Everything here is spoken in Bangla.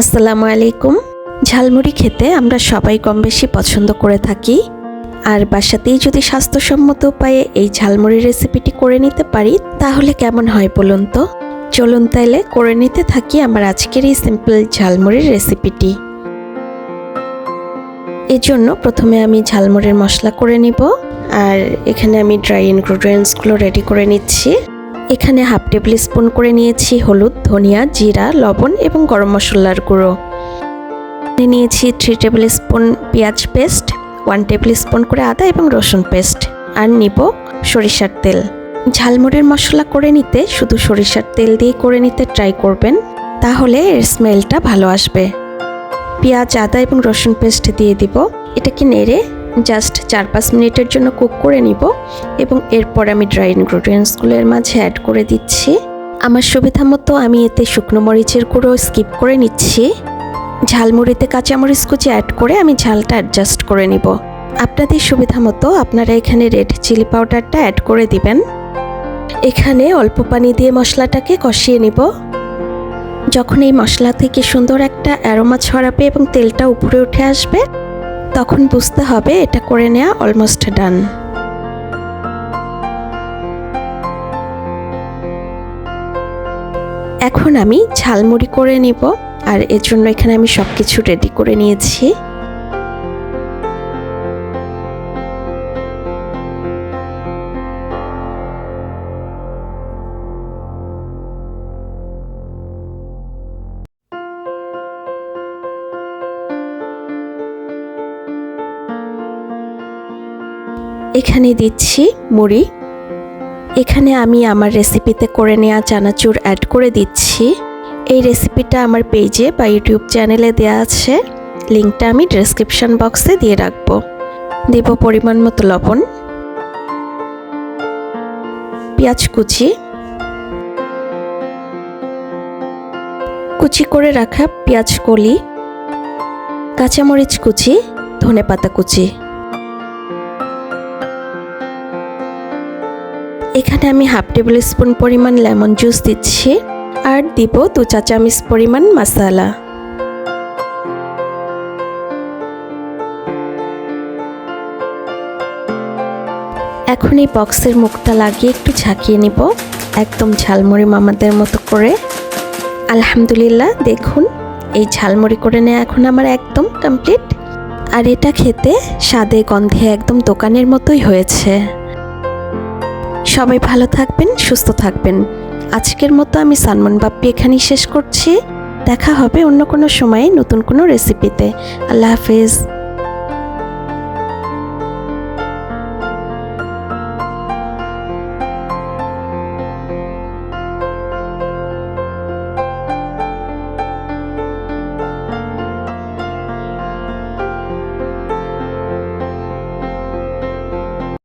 আসসালামু আলাইকুম। ঝালমুড়ি খেতে আমরা সবাই কম বেশি পছন্দ করে থাকি। আর বাসাতেই যদি স্বাস্থ্যসম্মত উপায়ে এই ঝালমুড়ি রেসিপিটি করে নিতে পারি, তাহলে কেমন হয় বলুন তো? চলুন তাইলে করে নিতে থাকি আমার আজকের এই সিম্পল ঝালমুড়ির রেসিপিটি। এর জন্য প্রথমে আমি ঝালমুড়ির মশলা করে নিব। আর এখানে আমি ড্রাই ইনগ্রিডিয়েন্টসগুলো রেডি করে নিচ্ছি। এখানে হাফ টেবিল স্পুন করে নিয়েছি হলুদ, ধনিয়া, জিরা, লবণ এবং গরম মশলার গুঁড়ো। নিয়েছি থ্রি টেবিল স্পুন পেঁয়াজ পেস্ট ওয়ান টেবিল স্পুন করে আদা এবং রসুন পেস্ট আর নিব সরিষার তেল। ঝালমুড়ির মশলা করে নিতে শুধু সরিষার তেল দিয়ে করে নিতে ট্রাই করবেন, তাহলে এর স্মেলটা ভালো আসবে। পেঁয়াজ, আদা এবং রসুন পেস্ট দিয়ে দিব। এটাকে নেড়ে জাস্ট চার পাঁচ মিনিটের জন্য কুক করে নিব এবং এরপর আমি ড্রাই ইনগ্রিডিয়েন্টসগুলো এর মাঝে অ্যাড করে দিচ্ছি। আমার সুবিধা মতো আমি এতে শুকনো মরিচের গুঁড়ো স্কিপ করে নিচ্ছি। ঝালমুড়িতে কাঁচামরিচ কুচি অ্যাড করে আমি ঝালটা অ্যাডজাস্ট করে নিব। আপনাদের সুবিধা মতো আপনারা এখানে রেড চিলি পাউডারটা অ্যাড করে দিবেন। এখানে অল্প পানি দিয়ে মশলাটাকে কষিয়ে নিব। যখন এই মশলা থেকে সুন্দর একটা অ্যারোমা ছড়াবে এবং তেলটা উপরে উঠে আসবে তখন বুঝতে হবে এটা করে নেওয়া অলমোস্ট ডান এখন আমি ঝালমুড়ি করে নিব, আর এর জন্য এখানে আমি সব কিছু রেডি করে নিয়েছি। এখানে দিচ্ছি মুড়ি। এখানে আমি আমার রেসিপিতে করে নেওয়া চানাচুর অ্যাড করে দিচ্ছি। এই রেসিপিটা আমার পেজে বা ইউটিউব চ্যানেলে দেওয়া আছে। লিঙ্কটা আমি ডেসক্রিপশন বক্সে দিয়ে রাখব। দেব পরিমাণ মতো লবণ। পেঁয়াজ কুচি। কুচি করে রাখা পেঁয়াজ কলি। কাঁচামরিচ কুচি। ধনেপাতা কুচি। এখানে আমি হাফ টেবিল স্পুন পরিমাণ লেমন জুস দিচ্ছি আর দিব দু চা চামচ পরিমাণ মশলা। এখন এই বক্সের মুখটা লাগিয়ে একটু ঝাঁকিয়ে নিব, একদম ঝালমুড়ি মামাদের মতো করে। আলহামদুলিল্লাহ, দেখুন, এই ঝালমুড়ি করে নেওয়া এখন আমার একদম কমপ্লিট আর এটা খেতে স্বাদে গন্ধে একদম দোকানের মতোই হয়েছে। সবাই ভালো থাকবেন, সুস্থ থাকবেন। আজকের মতো আমি সালমান বাপ্পি এখানেই শেষ করছি। দেখা হবে অন্য কোনো সময়ে নতুন কোনো রেসিপিতে আল্লাহ হাফেজ।